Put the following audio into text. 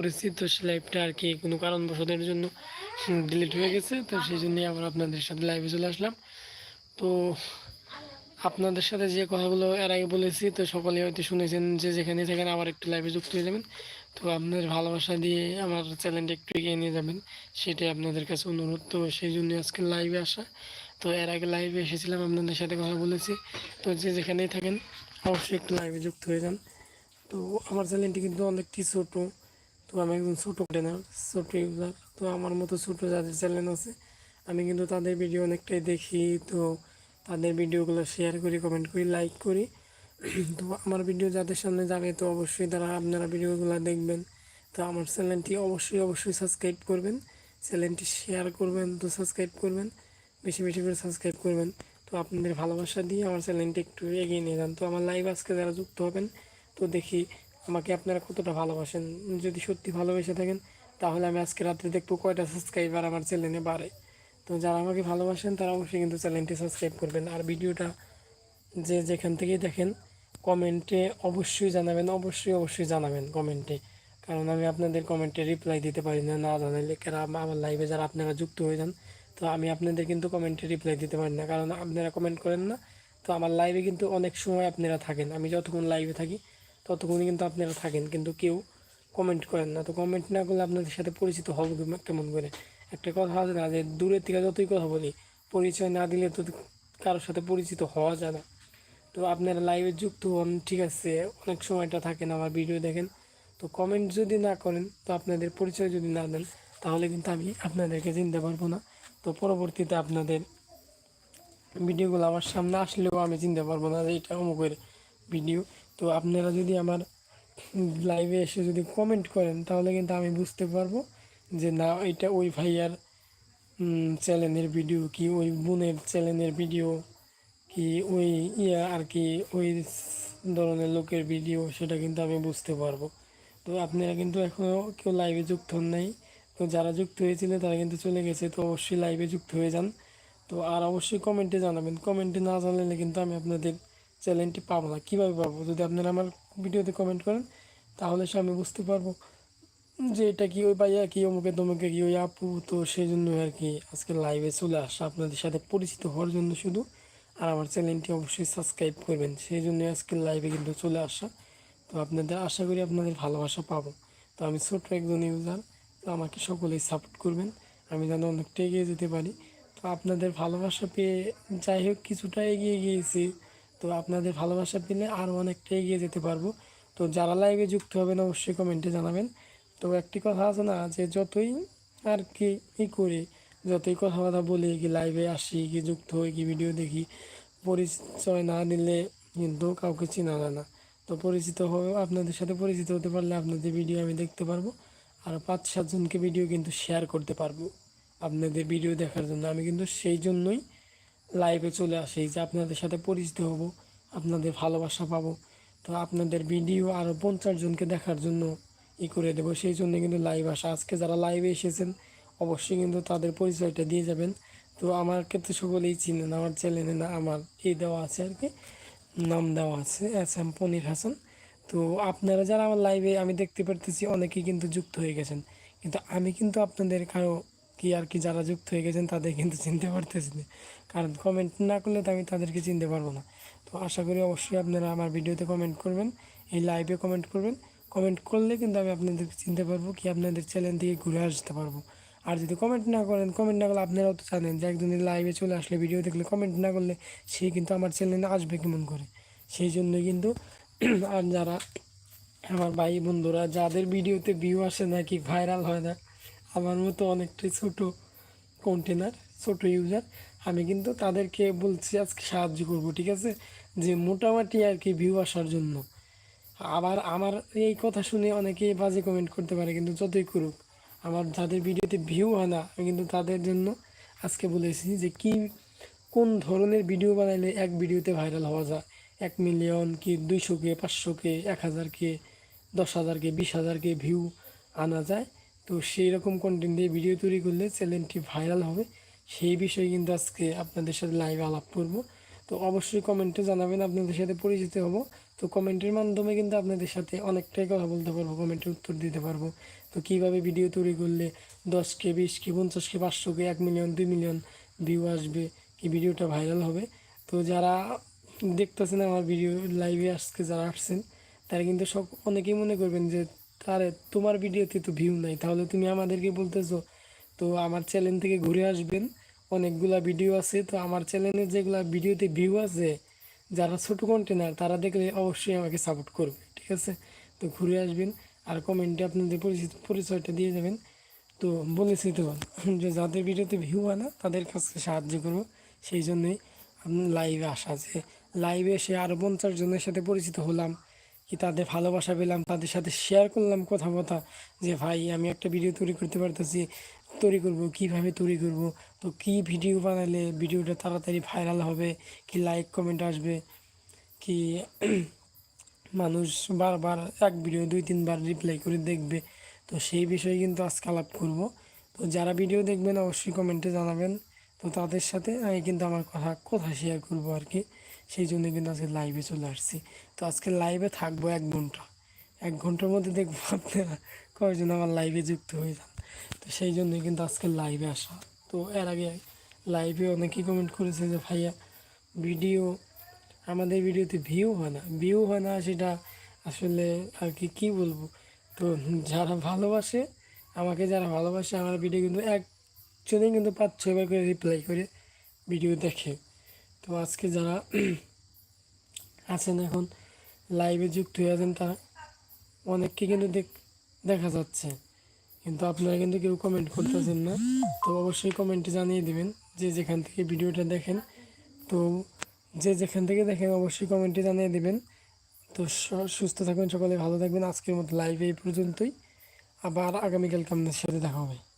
করেছি তো সে লাইভটা আর কি কোনো কারণবশতের জন্য ডিলিট হয়ে গেছে। তো সেই জন্যই আবার আপনাদের সাথে লাইভে চলে আসলাম। তো আপনাদের সাথে যে কথাগুলো এর আগে বলেছি, তো সকলে হয়তো শুনেছেন যে যেখানে থাকেন আবার একটু লাইভে যুক্ত হয়ে যাবেন। তো আপনাদের ভালোবাসা দিয়ে আমার চ্যানেলটা একটু এগিয়ে নিয়ে যাবেন। সেটাই আপনাদের কাছে অনুরোধ। তো সেই জন্য আজকে লাইভে আসা। তো এর আগে লাইভে এসেছিলাম, আপনাদের সাথে কথা বলেছি। তো যে যেখানেই থাকেন, অবশ্যই একটু লাইভে যুক্ত হয়ে যান। তো আমার চ্যানেলটি কিন্তু অনেকটি ছোটো। তো আমি একজন ছোটো ট্রেনার ছোটো ইউজার তো আমার মতো ছোটো যাদের চ্যানেল আছে, আমি কিন্তু তাদের ভিডিও অনেকটাই দেখি, তো তাদের ভিডিওগুলো শেয়ার করি কমেন্ট করি লাইক করি। তো আমার ভিডিও যাদের সামনে যাবে, তো অবশ্যই তারা আপনারা ভিডিওগুলো দেখবেন। তো আমার চ্যানেলটি অবশ্যই অবশ্যই সাবস্ক্রাইব করবেন। চ্যানেলটি শেয়ার করবেন, তো সাবস্ক্রাইব করবেন। বেশি বেশি করে সাবস্ক্রাইব করবেন। তো আপনাদের ভালোবাসা দিয়ে আমার চ্যানেলটি একটু এগিয়ে নিয়ে যান। তো আমার লাইভ আজকে যারা যুক্ত হবেন, তো দেখি আমাকে আপনারা কতটা ভালোবাসেন। যদি সত্যি ভালোবেসে থাকেন, তাহলে আমি আজকে রাত্রে দেখব কয়টা সাবস্ক্রাইবার আমার চ্যানেলে বাড়ে। তো যারা আমাকে ভালোবাসেন, তারা অবশ্যই কিন্তু চ্যানেলটি সাবস্ক্রাইব করবেন। আর ভিডিওটা যে যেখান থেকেই দেখেন, কমেন্টে অবশ্যই জানাবেন, অবশ্যই অবশ্যই জানাবেন কমেন্টে। কারণ আমি আপনাদের কমেন্টে রিপ্লাই দিতে পারি না না জানাইলে কারা আমার লাইভে যারা আপনারা যুক্ত হয়ে যান, তো আমি আপনাদের কিন্তু কমেন্টে রিপ্লাই দিতে পারি না। কারণ আপনারা কমেন্ট করেন না, তো আমার লাইভে কিন্তু অনেক সময় আপনারা থাকেন। আমি যতক্ষণ লাইভে থাকি ততক্ষণই কিন্তু আপনারা থাকেন, কিন্তু কেউ কমেন্ট করেন না। তো কমেন্ট না করলে আপনাদের সাথে পরিচিত হব কেমন করে? একটা কথা আছে না যে দূরের থেকে যতই কথা বলি, পরিচয় না দিলে তো কারোর সাথে পরিচিত হওয়া যায় না। তো আপনারা লাইভে যুক্ত হন, ঠিক আছে? অনেক সময়টা থাকেন আমার ভিডিও দেখেন। তো কমেন্ট যদি না করেন, তো আপনাদের পরিচয় যদি না দেন, তাহলে কিন্তু আমি আপনাদেরকে চিনতে পারব না। তো পরবর্তীতে আপনাদের ভিডিওগুলো আমার সামনে আসলেও আমি চিনতে পারব না যে এটা অমুকের ভিডিও তো আপনারা যদি আমার লাইভে এসে যদি কমেন্ট করেন, তাহলে কিন্তু আমি বুঝতে পারব যে না, এটা ওই ভাইয়ার চ্যানেলের ভিডিও কি, ওই বোনের চ্যানেলের ভিডিও কি, ওই ইয়া আর কি, ওই ধরনের লোকের ভিডিও সেটা কিন্তু আমি বুঝতে পারব। তো আপনারা কিন্তু এখনও কেউ লাইভে যুক্ত হন নাই। তো যারা যুক্ত হয়েছিলেন তারা কিন্তু চলে গেছে, তো অবশ্যই লাইভে যুক্ত হয়ে যান। তো আর অবশ্যই কমেন্টে জানাবেন। কমেন্টে না জানালে কিন্তু আমি আপনাদের চ্যানেলটি পাবো না। কীভাবে পাবো? যদি আপনারা আমার ভিডিওতে কমেন্ট করেন, তাহলে সে আমি বুঝতে পারব যে এটা কি ওই ভাইয়া কি অমুকে তমুকে কি, ওই আপু তো সেই জন্য আর কি আজকে লাইভে চলে আসা। আপনাদের সাথে পরিচিত হওয়ার জন্য শুধু আর আমার চ্যানেলটি অবশ্যই সাবস্ক্রাইব করবেন। সেই জন্য আজকে লাইভে কিন্তু চলে আসা। তো আপনাদের আশা করি আপনাদের ভালোবাসা পাবো। তো আমি ছোট্ট একজন ইউজার তো আমাকে সকলেই সাপোর্ট করবেন। আমি যেন অনেকটা এগিয়ে যেতে পারি। তো আপনাদের ভালোবাসা পেয়ে যাই হোক, কিছুটা এগিয়ে গিয়েছি। তো আপনাদের ভালোবাসা পেলে আরও অনেকটা এগিয়ে যেতে পারব। তো যারা লাইভে যুক্ত হবেন, অবশ্যই কমেন্টে জানাবেন। তো একটি কথা আছে না, যে যতই আর কি ই করি, যতই কথা কথা বলি, কি লাইভে আসি, কি যুক্ত হই, কি ভিডিও দেখি, পরিচয় না নিলে কিন্তু কাউকে চেনা যায় না। তো পরিচিত হবে, আপনাদের সাথে পরিচিত হতে পারলে আপনাদের ভিডিও আমি দেখতে পারব। আর পাঁচ সাতজনকে ভিডিও কিন্তু শেয়ার করতে পারব। আপনাদের ভিডিও দেখার জন্য আমি কিন্তু সেই জন্যই লাইভে চলে আসি যে আপনাদের সাথে পরিচিত হব, আপনাদের ভালোবাসা পাবো। তো আপনাদের ভিডিও আরও পঞ্চাশ জনকে দেখার জন্য ই করে দেবো। সেই জন্য কিন্তু লাইভ আসা। আজকে যারা লাইভে এসেছেন, অবশ্যই কিন্তু তাদের পরিচয়টা দিয়ে যাবেন। তো আমার ক্ষেত্রে সকলেই চিনেন, আমার চ্যানেলে না, আমার এই দেওয়া আছে আর কি, নাম দেওয়া আছে, এস এম পনির হাসান। তো আপনারা যারা আমার লাইভে আমি দেখতে পারতেছি, অনেকেই কিন্তু যুক্ত হয়ে গেছেন। কিন্তু আমি কিন্তু আপনাদের কারও কি আর কি যারা যুক্ত হয়ে গেছেন তাদের কিন্তু চিনতে পারতেছি না। কারণ কমেন্ট না করলে তো আমি তাদেরকে চিনতে পারব না। তো আশা করি অবশ্যই আপনারা আমার ভিডিওতে কমেন্ট করবেন, এই লাইভে কমেন্ট করবেন। কমেন্ট করলে কিন্তু আমি আপনাদেরকে চিনতে পারব কি আপনাদের চ্যানেল থেকে ঘুরে আসতে পারব। আর যদি কমেন্ট না করেন কমেন্ট না করলে আপনারাও তো জানেন যে একজন লাইভে চলে আসলে ভিডিও দেখলে কমেন্ট না করলে সে কিন্তু আমার চ্যানেলে আসবে কেমন করে। সেই জন্য কিন্তু আর যারা আমার ভাই বন্ধুরা যাদের ভিডিওতে ভিউ আসে না কি ভাইরাল হয় না আমার মতো অনেকটাই ছোটো কন্টেনার ছোট ইউজার আমি কিন্তু তাদেরকে বলছি আজকে সাহায্য করব, ঠিক আছে? যে মোটামুটি আর কি ভিউ আসার জন্য। আবার আমার এই কথা শুনে অনেকেই বাজে কমেন্ট করতে পারে, কিন্তু যতই করুক, আমার যাদের ভিডিওতে ভিউ হয় না, আমি কিন্তু তাদের জন্য আজকে বলেছি যে কি, কোন ধরনের ভিডিও বানাইলে এক ভিডিওতে ভাইরাল হওয়া যায়? এক মিলিয়ন কি দুইশো কে, পাঁচশো কে, এক হাজার কে, দশ হাজার কে, বিশ হাজার কে ভিউ আনা যায়? তো সেই রকম কন্টেন্ট দিয়ে ভিডিও তৈরি করলে চ্যানেলটি ভাইরাল হবে। সেই বিষয়ে কিন্তু আজকে আপনাদের সাথে লাইভ আলাপ করব। তো অবশ্যই কমেন্টে জানাবেন, আপনাদের সাথে পরিচিত হব। তো কমেন্টের মাধ্যমে কিন্তু আপনাদের সাথে অনেকটাই কথা বলতে পারব কমেন্টের উত্তর দিতে পারব। তো কীভাবে ভিডিও তৈরি করলে দশ কে বিশ কে পঞ্চাশ কে পাঁচশো কে এক মিলিয়ন দুই মিলিয়ন ভিউ আসবে কি ভিডিওটা ভাইরাল হবে। তো যারা দেখতেছেন আমার ভিডিও লাইভে আজকে যারা আসছেন, তারা কিন্তু সব অনেকেই মনে করবেন যে তারে তোমার ভিডিওতে তো ভিউ নাই। তাহলে তুমি আমাদেরকে বলতেছো, তো আমার চ্যানেল থেকে ঘুরে আসবেন। অনেকগুলা ভিডিও আছে, তো আমার চ্যানেলে যেগুলা ভিডিওতে ভিউ আছে, যারা ছোটো কন্টেনার তারা দেখলে অবশ্যই আমাকে সাপোর্ট করবে, ঠিক আছে? তো ঘুরে আসবেন, আর কমেন্টে আপনাদের পরিচিত পরিচয়টা দিয়ে যাবেন। তো বলেছি তো, যে যাদের ভিডিওতে ভিউ হয় না, তাদের কাছে সাহায্য করব। সেই জন্যই লাইভে আসা যে লাইভে এসে আরও পঞ্চাশ জনের সাথে পরিচিত হলাম। কি তাদের ভালোবাসা পেলাম, তাদের সাথে শেয়ার করলাম কথা কথা যে ভাই আমি একটা ভিডিও তৈরি করতে পারতেছি, তৈরি করব, কীভাবে তৈরি করব, তো কি ভিডিও বানালে ভিডিওটা তাড়াতাড়ি ভাইরাল হবে, কি লাইক কমেন্ট আসবে, কি মানুষ বারবার এক ভিডিও দুই তিনবার রিপ্লাই করে দেখবে, তো সেই বিষয়ে কিন্তু আজকে আলাপ করব। তো যারা ভিডিও দেখবেন, অবশ্যই কমেন্টে জানাবেন, তো তাদের সাথে আমি কিন্তু আমার কথা কথা শেয়ার করব আর কি। সেই জন্য কিন্তু আজকে লাইভে চলে আসছি। তো আজকে লাইভে থাকব এক ঘণ্টা। এক ঘণ্টার মধ্যে দেখব আপনারা কয়জন আমার লাইভে যুক্ত হয়ে যান। তো সেই জন্যই কিন্তু আজকে লাইভে আসা। তো এর আগে লাইভে অনেকেই কমেন্ট করেছে যে, ভাইয়া ভিডিও আমাদের ভিডিওতে ভিউ হয় না। ভিউ হয় না সেটা আসলে আর কি, কী বলব? তো যারা ভালোবাসে, আমাকে যারা ভালোবাসে, আমার ভিডিও কিন্তু একজনেই কিন্তু পাঁচ ছয়বার করে রিপ্লাই করে ভিডিও দেখে। তো আজকে যারা আছেন এখন লাইভে যুক্ত হয়ে আছেন, তারা অনেককে কিন্তু দেখ- যাচ্ছে। কিন্তু আপনারা কিন্তু কেউ কমেন্ট করতেছেন না। তো অবশ্যই কমেন্টে জানিয়ে দেবেন যে যেখান থেকে ভিডিওটা দেখেন। তো যে যেখান থেকে দেখেন, অবশ্যই কমেন্টে জানিয়ে দেবেন। তো সুস্থ থাকবেন, সকলে ভালো থাকবেন। আজকের মতো লাইভে এই পর্যন্তই। আবার আগামীকালকে আপনাদের সাথে দেখা হবে।